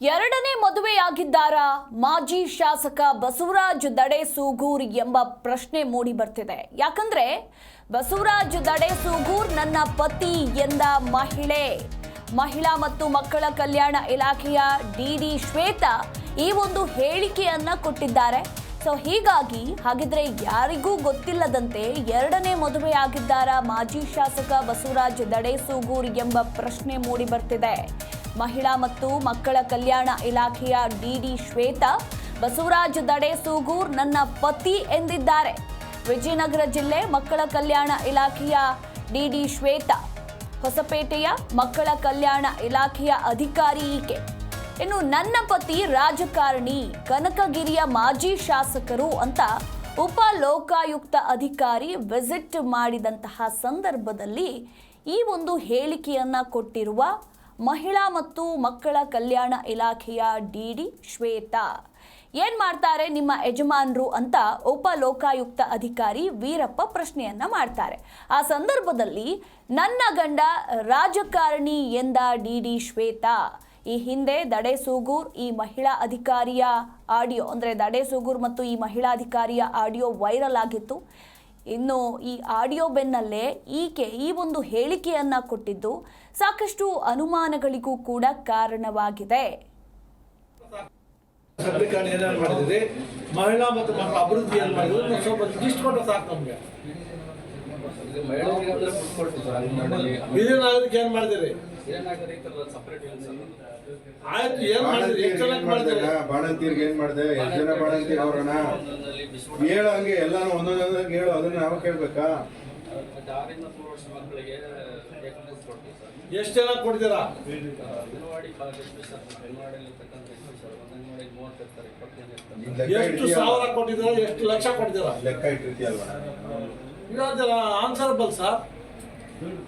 ಎರಡನೇ ಮದುವೆಯಾಗಿದ್ದಾರಾ ಮಾಜಿ ಶಾಸಕ ಬಸವರಾಜ್ ದಡೆ ಸೂಗೂರ್ ಎಂಬ ಪ್ರಶ್ನೆ ಮೂಡಿ ಬರ್ತಿದೆ. ಯಾಕಂದ್ರೆ ಬಸವರಾಜ್ ದಡೆ ಸೂಗೂರ್ ನನ್ನ ಪತಿ ಎಂದ ಮಹಿಳೆ. ಮಹಿಳಾ ಮತ್ತು ಮಕ್ಕಳ ಕಲ್ಯಾಣ ಇಲಾಖೆಯ ಡಿಡಿ ಶ್ವೇತಾ ಈ ಒಂದು ಹೇಳಿಕೆಯನ್ನ ಕೊಟ್ಟಿದ್ದಾರೆ. ಸೊ ಹೀಗಾಗಿ ಹಾಗಿದ್ರೆ ಯಾರಿಗೂ ಗೊತ್ತಿಲ್ಲದಂತೆ ಎರಡನೇ ಮದುವೆಯಾಗಿದ್ದಾರಾ ಮಾಜಿ ಶಾಸಕ ಬಸವರಾಜ್ ದಡೆ ಸೂಗೂರ್ ಎಂಬ ಪ್ರಶ್ನೆ ಮೂಡಿ ಬರ್ತಿದೆ. ಮಹಿಳಾ ಮತ್ತು ಮಕ್ಕಳ ಕಲ್ಯಾಣ ಇಲಾಖೆಯ ಡಿಡಿ ಶ್ವೇತಾ, ಬಸವರಾಜ್ ದಡೆ ಸೂಗೂರ್ ನನ್ನ ಪತಿ ಎಂದಿದ್ದಾರೆ. ವಿಜಯನಗರ ಜಿಲ್ಲೆ ಮಕ್ಕಳ ಕಲ್ಯಾಣ ಇಲಾಖೆಯ ಡಿಡಿ ಶ್ವೇತಾ, ಹೊಸಪೇಟೆಯ ಮಕ್ಕಳ ಕಲ್ಯಾಣ ಇಲಾಖೆಯ ಅಧಿಕಾರಿ ಈಕೆ. ಇನ್ನು ನನ್ನ ಪತಿ ರಾಜಕಾರಣಿ, ಕನಕಗಿರಿಯ ಮಾಜಿ ಶಾಸಕರು ಅಂತ ಉಪ ಲೋಕಾಯುಕ್ತ ಅಧಿಕಾರಿ ವಿಸಿಟ್ ಮಾಡಿದಂತಹ ಸಂದರ್ಭದಲ್ಲಿ ಈ ಒಂದು ಹೇಳಿಕೆಯನ್ನು ಕೊಟ್ಟಿರುವ ಮಹಿಳಾ ಮತ್ತು ಮಕ್ಕಳ ಕಲ್ಯಾಣ ಇಲಾಖೆಯ ಡಿಡಿ ಶ್ವೇತಾ. ಏನ್ ಮಾಡ್ತಾರೆ ನಿಮ್ಮ ಯಜಮಾನರು ಅಂತ ಉಪ ಲೋಕಾಯುಕ್ತ ಅಧಿಕಾರಿ ವೀರಪ್ಪ ಪ್ರಶ್ನೆಯನ್ನ ಮಾಡ್ತಾರೆ. ಆ ಸಂದರ್ಭದಲ್ಲಿ ನನ್ನ ಗಂಡ ರಾಜಕಾರಣಿ ಎಂದ ಡಿಡಿ ಶ್ವೇತಾ. ಈ ಹಿಂದೆ ದಡೆ ಸೂಗೂರ್ ಈ ಮಹಿಳಾ ಅಧಿಕಾರಿಯ ಆಡಿಯೋ, ಅಂದರೆ ದಡೆ ಸೂಗೂರ್ ಮತ್ತು ಈ ಮಹಿಳಾ ಅಧಿಕಾರಿಯ ಆಡಿಯೋ ವೈರಲ್ ಆಗಿತ್ತು. ಇನ್ನು ಈ ಆಡಿಯೋ ಬೆನ್ನಲ್ಲೇ ಈಕೆ ಈ ಒಂದು ಹೇಳಿಕೆಯನ್ನ ಕೊಟ್ಟಿದ್ದು ಸಾಕಷ್ಟು ಅನುಮಾನಗಳಿಗೂ ಕೂಡ ಕಾರಣವಾಗಿದೆ. ಮಹಿಳಾ ಮತ್ತು ಮಕ್ಕಳ ಅಭಿವೃದ್ಧಿ ಏನು ಮಾಡಿದ್ರು ಸ್ವಲ್ಪ ಕೊಟ್ಟರೆ ಸಾಕು ನಮಗೆ. ಇದು ಮಹಿಳೆಯರಿಗೆ. ಏನ್ ಮಾಡಿದಿರಿ ಸಪರೇಟ್ ಆಯ್ತು ಏನು ಮಾಡಿದ್ರಿ ಎಷ್ಟು ಚೆನ್ನಾಗಿ ಮಾಡಿದಿರಿ ಬಾಣಂತಿಯರ್ಗೆ ಏನ್ ಮಾಡಿದೆ? ಎಷ್ಟು ಜನ ಬಾಣಂತಿಯರ್ ಅವ್ರನ್ನ. ಹೇಳು ಹಂಗೆ ಎಲ್ಲಾನು ಒಂದೊಂದೊಂದಾಗಿ ಹೇಳು ಅದನ್ನ ನಾವು ಕೇಳ್ಬೇಕಾ? ಎಷ್ಟು ಜನ ಕೊಡ್ತೀರಾ? ಜನ ಎಷ್ಟು ಸಾವಿರ ಕೊಟ್ಟಿದ್ದೀರಾ? ಎಷ್ಟು ಲಕ್ಷ ಕೊಟ್ಟಿದ್ದೀರಾ? ಲೆಕ್ಕ ಇಟ್ಟಿರ್ತೀಯಲ್ವಾ ಇರೋದಿಲ್ಲ ಆನ್ಸರ್ ಬಲ್ ಸರ್.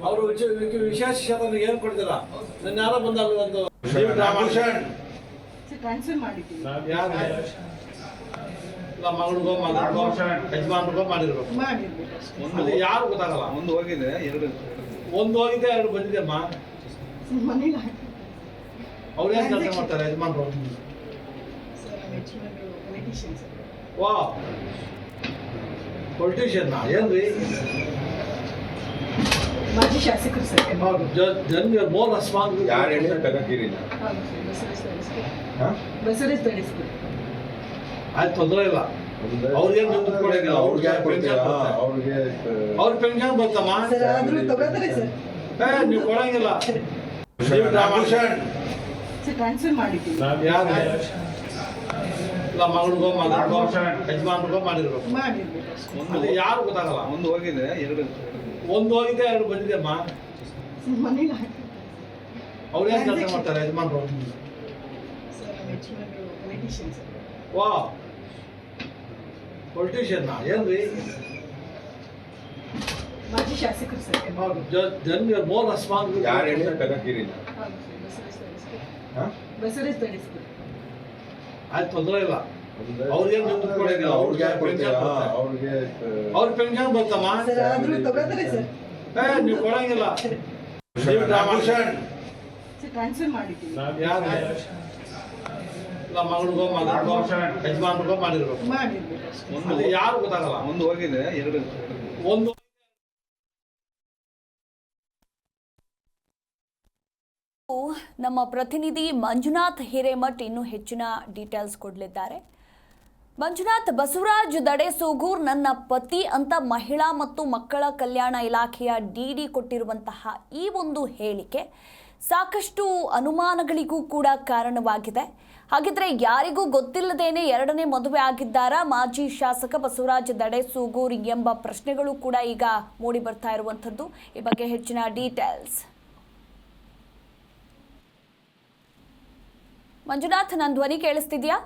ಅವರು ವಿಶೇಷ ಕ್ಷೇತ್ರ ಏನು ಕೊಡ್ತೀರಾ ನನ್ನ ಯಾರೋ ಬಂದಾಗ ಒಂದು ಮಗಳಿಗೋ ಯಜಮಾನ್ರಿಗೋ ಮಾಡಿರ್ಬೇಕು ಯಾರು? ಗೊತ್ತಾಗಲ್ಲ. ಒಂದು ಹೋಗಿದೆ ಎರಡು. ಒಂದು ಹೋಗಿದೆ ಎರಡು ಬಂದಿದೆ ಅಮ್ಮ ಅವ್ರು ಏನು ಕೆಲಸ ಮಾಡ್ತಾರೆ ಯಜಮಾನ್ರು ವಾ ಪೊಲಿಟಿಷಿಯನ್ ಏನ್ರಿ? ಮಾಜಿ ಶಾಸಕರು ಸರ್. ಜನಗೆ ಮೋರ್ ಯಾರು ಹೇಳಿ ತಗೊಂಡಿರಿಲ್ಲ ಹೌದು ಬಸವರಾಜ್ ಆಯ್ತು ತೊಂದರೆ ಇಲ್ಲ. ನಿಮ್ದು ಕೊಡಂಗಿಲ್ಲ ಅವ್ರಿಗೆ ಯಾಕೆ ಕೊಡ್ತೀರಾ? ಅವ್ರಿಗೆ ಅವ್ರಿಗೆ ಅವ್ರ ಪೆನ್ಷನ್ ಬರ್ತಮ್ಮ ಸರ್ ಆದ್ರೂ ತಗೋತಾರೆ ಸರ್. ಏ ನೀವು ಕೊಡಂಗಿಲ್ಲ. ಭೂಷಣ್ ಸರ್ ಟ್ರಾನ್ಸ್ಫರ್ ಮಾಡಿದ್ದೀವಿ. ಯಾರು? ಇಲ್ಲ ಮಗಳಿಗೋ ಮಗನಿಗೋ ಯಜಮಾನ್ರಿಗೋ ಮಾಡಿರ್ಬೇಕು. ಮಾಡಿರ್ಬೇಕು. ಅಷ್ಟೇ ಅದು ಯಾರು ಗೊತ್ತಾಗಲ್ಲ. ಒಂದು ಹೋಗಿದೆ ಎರಡು. ಒಂದು ಹೋಗಿದೆ ಎರಡು ಬಂದಿದೆ ಅಮ್ಮ ಅವ್ರು ಏನು ಕೆಲಸ ಮಾಡ್ತಾರೆ ಯಜಮಾನ್ರು? ವಾ ಪೊಲಿಟಿಷಿಯನ್ ಏನ್ರಿ? ಮಾಜಿ ಶಾಸಕರು ಸರ್. ಜನಗೆ ಮೋರ್ ರೆಸ್ಪಾನ್ಸಿಬಲ್ ಯಾರು ಹೇಳಿ? ಕನಕಿರಿನ ಹೌದು ಸರ್ ಬಸವರಾಜ್ ಆಯ್ತು ತೊಂದರೆ ಇಲ್ಲ. ಅವ್ರಿಗೇನು ಅವ್ರಿಗೆ ಅವ್ರಿಗೆ ಅವ್ರ ಪೆನ್ಷನ್ ಬರ್ತಮ್ಮ ಆದ್ರೂ ತಗೋತಾರೆ ಸರ್. ಏ ನೀವು ಕೊಡಂಗಿಲ್ಲ. ಭೂಷಣ್ ಸರ್ ಟ್ರಾನ್ಸ್ಫರ್ ಮಾಡಿದ್ದೀವಿ. ಯಾರು ಇಲ್ಲ ಮಗಳಿಗೋ ಮಗನಿಗೋ ಯಜಮಾನ್ರಿಗೋ ಮಾಡಿರ್ಬೇಕು. ಮಾಡಿರ್ಬೇಕು ಅಷ್ಟೇ. ಯಾರು ಗೊತ್ತಾಗಲ್ಲ. ಒಂದು ಹೋಗಿದೆ ಎರಡು. ಒಂದು ನಮ್ಮ ಪ್ರತಿನಿಧಿ ಮಂಜುನಾಥ್ ಹಿರೇಮಠ್ ಇನ್ನೂ ಹೆಚ್ಚಿನ ಡೀಟೇಲ್ಸ್ ಕೊಡಲಿದ್ದಾರೆ. ಮಂಜುನಾಥ್ ಬಸವರಾಜ್ ದಡೆ ಸೂಗೂರ್ ನನ್ನ ಪತಿ ಅಂತ ಮಹಿಳಾ ಮತ್ತು ಮಕ್ಕಳ ಕಲ್ಯಾಣ ಇಲಾಖೆಯ ಡಿಡಿ ಕೊಟ್ಟಿರುವಂತಹ ಈ ಒಂದು ಹೇಳಿಕೆ ಸಾಕಷ್ಟು ಅನುಮಾನಗಳಿಗೂ ಕೂಡ ಕಾರಣವಾಗಿದೆ. ಹಾಗಿದ್ರೆ ಯಾರಿಗೂ ಗೊತ್ತಿಲ್ಲದೇನೆ ಎರಡನೇ ಮದುವೆ ಆಗಿದ್ದಾರಾ ಮಾಜಿ ಶಾಸಕ ಬಸವರಾಜ್ ದಡೆ ಸೂಗೂರ್ ಎಂಬ ಪ್ರಶ್ನೆಗಳು ಕೂಡ ಈಗ ಮೂಡಿ ಬರ್ತಾ ಇರುವಂಥದ್ದು. ಈ ಬಗ್ಗೆ ಹೆಚ್ಚಿನ ಡೀಟೇಲ್ಸ್. ಮಂಜುನಾಥ್ ನನ್ನ ಧ್ವನಿ ಕೇಳಿಸ್ತಿದ್ಯಾ?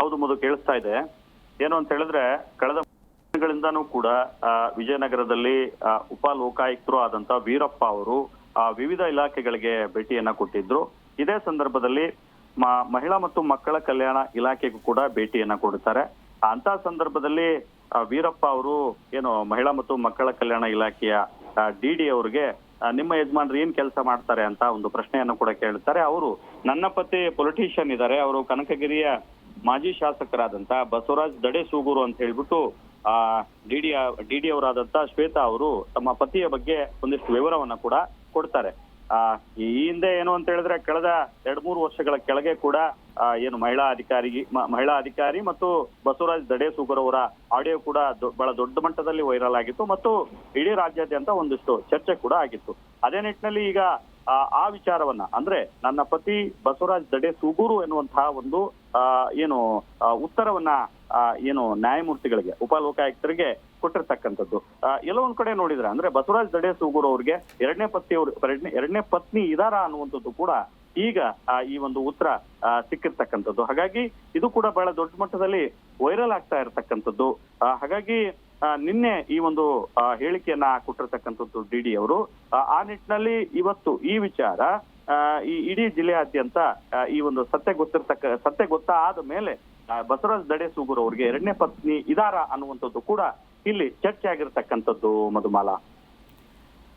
ಹೌದು ಮೊದಲು ಕೇಳಿಸ್ತಾ ಇದೆ. ಏನು ಅಂತ ಹೇಳಿದ್ರೆ, ಕಳೆದ ದಿನಗಳಿಂದನೂ ಕೂಡ ವಿಜಯನಗರದಲ್ಲಿ ಉಪ ಲೋಕಾಯುಕ್ತರು ಆದಂತ ವೀರಪ್ಪ ಅವರು ವಿವಿಧ ಇಲಾಖೆಗಳಿಗೆ ಭೇಟಿಯನ್ನ ಕೊಟ್ಟಿದ್ರು. ಇದೇ ಸಂದರ್ಭದಲ್ಲಿ ಮಹಿಳಾ ಮತ್ತು ಮಕ್ಕಳ ಕಲ್ಯಾಣ ಇಲಾಖೆಗೂ ಕೂಡ ಭೇಟಿಯನ್ನ ಕೊಡುತ್ತಾರೆ. ಅಂತ ಸಂದರ್ಭದಲ್ಲಿ ವೀರಪ್ಪ ಅವರು ಏನು ಮಹಿಳಾ ಮತ್ತು ಮಕ್ಕಳ ಕಲ್ಯಾಣ ಇಲಾಖೆಯ ಡಿ ಡಿ ಅವರಿಗೆ ನಿಮ್ಮ ಯಜಮಾನ್ರು ಏನ್ ಕೆಲಸ ಮಾಡ್ತಾರೆ ಅಂತ ಒಂದು ಪ್ರಶ್ನೆಯನ್ನು ಕೂಡ ಕೇಳ್ತಾರೆ ಅವರು ನನ್ನ ಪತಿ ಪೊಲಿಟಿಷಿಯನ್ ಇದ್ದಾರೆ. ಅವರು ಕನಕಗಿರಿಯ ಮಾಜಿ ಶಾಸಕರಾದಂತ ಬಸವರಾಜ್ ದಡೆ ಸೂಗೂರು ಅಂತ ಹೇಳ್ಬಿಟ್ಟು, ಆ ಡಿಡಿ ಡಿಡಿ ಅವರಾದಂತ ಶ್ವೇತಾ ಅವರು ತಮ್ಮ ಪತಿಯ ಬಗ್ಗೆ ಒಂದಿಷ್ಟು ವಿವರವನ್ನ ಕೂಡ ಕೊಡ್ತಾರೆ. ಆ, ಈ ಹಿಂದೆ ಏನು ಅಂತ ಹೇಳಿದ್ರೆ, ಕಳೆದ ಎರಡ್ ಮೂರು ವರ್ಷಗಳ ಕೆಳಗೆ ಕೂಡ ಏನು ಮಹಿಳಾ ಅಧಿಕಾರಿ ಮಹಿಳಾ ಅಧಿಕಾರಿ ಮತ್ತು ಬಸವರಾಜ್ ದಡೆ ಸೂಗರ್ ಅವರ ಆಡಿಯೋ ಕೂಡ ಬಹಳ ದೊಡ್ಡ ಮಟ್ಟದಲ್ಲಿ ವೈರಲ್ ಆಗಿತ್ತು ಮತ್ತು ಇಡೀ ರಾಜ್ಯಾದ್ಯಂತ ಒಂದಿಷ್ಟು ಚರ್ಚೆ ಕೂಡ ಆಗಿತ್ತು. ಅದೇ ನಿಟ್ಟಿನಲ್ಲಿ ಈಗ ಆ, ವಿಚಾರವನ್ನ ಅಂದ್ರೆ ನನ್ನ ಪತಿ ಬಸವರಾಜ್ ದಡೆ ಸೂಗೂರು ಎನ್ನುವಂತಹ ಒಂದು ಏನು ಉತ್ತರವನ್ನ ಏನು ನ್ಯಾಯಮೂರ್ತಿಗಳಿಗೆ ಉಪಲೋಕಾಯುಕ್ತರಿಗೆ ಕೊಟ್ಟಿರ್ತಕ್ಕಂಥದ್ದು. ಎಲ್ಲೋ ಒಂದ್ ಕಡೆ ನೋಡಿದ್ರೆ ಅಂದ್ರೆ ಬಸವರಾಜ್ ದಡೆ ಸೂಗೂರು ಅವ್ರಿಗೆ ಎರಡನೇ ಪತ್ನಿ ಎರಡನೇ ಎರಡನೇ ಪತ್ನಿ ಇದಾರ ಅನ್ನುವಂಥದ್ದು ಕೂಡ ಈಗ ಈ ಒಂದು ಉತ್ತರ ಸಿಕ್ಕಿರ್ತಕ್ಕಂಥದ್ದು. ಹಾಗಾಗಿ ಇದು ಕೂಡ ಬಹಳ ದೊಡ್ಡ ಮಟ್ಟದಲ್ಲಿ ವೈರಲ್ ಆಗ್ತಾ ಇರತಕ್ಕಂಥದ್ದು. ಹಾಗಾಗಿ ನಿನ್ನೆ ಈ ಒಂದು ಹೇಳಿಕೆಯನ್ನ ಕೊಟ್ಟಿರ್ತಕ್ಕಂಥದ್ದು ಡಿ ಡಿ ಅವರು ಆ, ನಿಟ್ಟಿನಲ್ಲಿ ಇವತ್ತು ಈ ವಿಚಾರ ಈ ಇಡೀ ಜಿಲ್ಲೆಯಾದ್ಯಂತ ಈ ಒಂದು ಸತ್ಯ ಗೊತ್ತಿರ್ತಕ್ಕ ಸತ್ಯ ಗೊತ್ತಾದ ಮೇಲೆ ಬಸವರಾಜ್ ದಡೆ ಸೂಗುರು ಅವರಿಗೆ ಎರಡನೇ ಪತ್ನಿ ಇದಾರ ಅನ್ನುವಂಥದ್ದು ಕೂಡ ಇಲ್ಲಿ ಚರ್ಚೆ ಆಗಿರ್ತಕ್ಕಂಥದ್ದು ಮಧುಮಾಲಾ.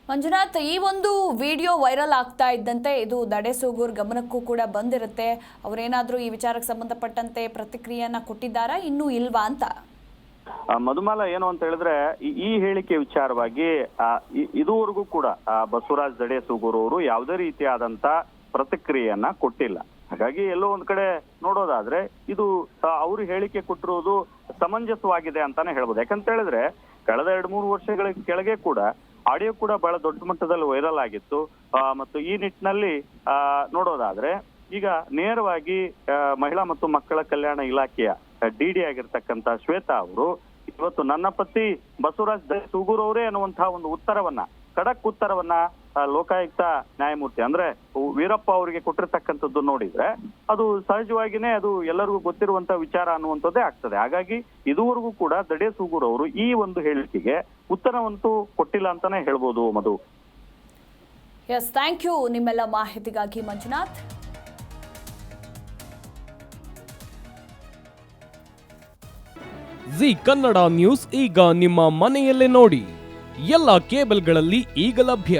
ಮಂಜುನಾಥ್, ಈ ಒಂದು ವಿಡಿಯೋ ವೈರಲ್ ಆಗ್ತಾ ಇದ್ದಂತೆ ಇದು ದಡೆಸೂಗೂರ್ ಗಮನಕ್ಕೂ ಕೂಡ ಬಂದಿರುತ್ತೆ. ಅವರೇನಾದರೂ ಈ ವಿಚಾರಕ್ಕೆ ಸಂಬಂಧಪಟ್ಟಂತೆ ಪ್ರತಿಕ್ರಿಯೆಯನ್ನ ಕೊಟ್ಟಿದ್ದಾರಾ, ಇನ್ನೂ ಇಲ್ವಾ ಅಂತ? ಮಧುಮಾಲ, ಏನು ಅಂತ ಹೇಳಿದ್ರೆ, ಈ- ಹೇಳಿಕೆ ವಿಚಾರವಾಗಿ ಇದುವರೆಗೂ ಕೂಡ ಬಸವರಾಜ್ ದಡೆ ಸೂಗೂರು ಅವರು ಯಾವುದೇ ರೀತಿಯಾದಂತ ಪ್ರತಿಕ್ರಿಯೆಯನ್ನ ಕೊಟ್ಟಿಲ್ಲ. ಹಾಗಾಗಿ ಎಲ್ಲೋ ಒಂದ್ ಕಡೆ ನೋಡೋದಾದ್ರೆ, ಇದು ಅವರು ಹೇಳಿಕೆ ಕೊಟ್ಟಿರುವುದು ಸಮಂಜಸವಾಗಿದೆ ಅಂತಾನೆ ಹೇಳ್ಬೋದು. ಯಾಕಂತ ಹೇಳಿದ್ರೆ, ಕಳೆದ ಎರಡ್ ಮೂರು ವರ್ಷಗಳ ಕೆಳಗೆ ಕೂಡ ಆಡಿಯೋ ಕೂಡ ಬಹಳ ದೊಡ್ಡ ಮಟ್ಟದಲ್ಲಿ ವೈರಲ್ ಆಗಿತ್ತು. ಮತ್ತು ಈ ನಿಟ್ಟಿನಲ್ಲಿ ನೋಡೋದಾದ್ರೆ, ಈಗ ನೇರವಾಗಿ ಮಹಿಳಾ ಮತ್ತು ಮಕ್ಕಳ ಕಲ್ಯಾಣ ಇಲಾಖೆಯ ಡಿ ಡಿ ಆಗಿರ್ತಕ್ಕಂತ ಶ್ವೇತಾ ಅವರು, ಇವತ್ತು ನನ್ನ ಪತಿ ಬಸವರಾಜ್ ಸೂಗೂರ್ ಅವರೇ ಅನ್ನುವಂತಹ ಒಂದು ಉತ್ತರವನ್ನ, ಖಡಕ್ ಉತ್ತರವನ್ನ ಲೋಕಾಯುಕ್ತ ನ್ಯಾಯಮೂರ್ತಿ ಅಂದ್ರೆ ವೀರಪ್ಪ ಅವರಿಗೆ ಕೊಟ್ಟಿರ್ತಕ್ಕಂಥದ್ದು ನೋಡಿದ್ರೆ ಅದು ಸಹಜವಾಗಿನೇ ಅದು ಎಲ್ಲರಿಗೂ ಗೊತ್ತಿರುವಂತ ವಿಚಾರ ಅನ್ನುವಂಥದ್ದೇ ಆಗ್ತದೆ. ಹಾಗಾಗಿ ಇದುವರೆಗೂ ಕೂಡ ದಡೆ ಸೂಗೂರ್ ಅವರು ಈ ಒಂದು ಹೇಳಿಕೆಗೆ ಉತ್ತರವಂತೂ ಕೊಟ್ಟಿಲ್ಲ ಅಂತಾನೆ ಹೇಳ್ಬೋದು ಮಧು. ಎಸ್ ಥ್ಯಾಂಕ್ ಯು ನಿಮ್ಮೆಲ್ಲ ಮಾಹಿತಿಗಾಗಿ ಮಂಜುನಾಥ್. ಜಿ ಕನ್ನಡ ನ್ಯೂಸ್ ಈಗ ನಿಮ್ಮ ಮನೆಯಲ್ಲೇ ನೋಡಿ. ಎಲ್ಲ ಕೇಬಲ್ಗಳಲ್ಲಿ ಈಗ ಲಭ್ಯ.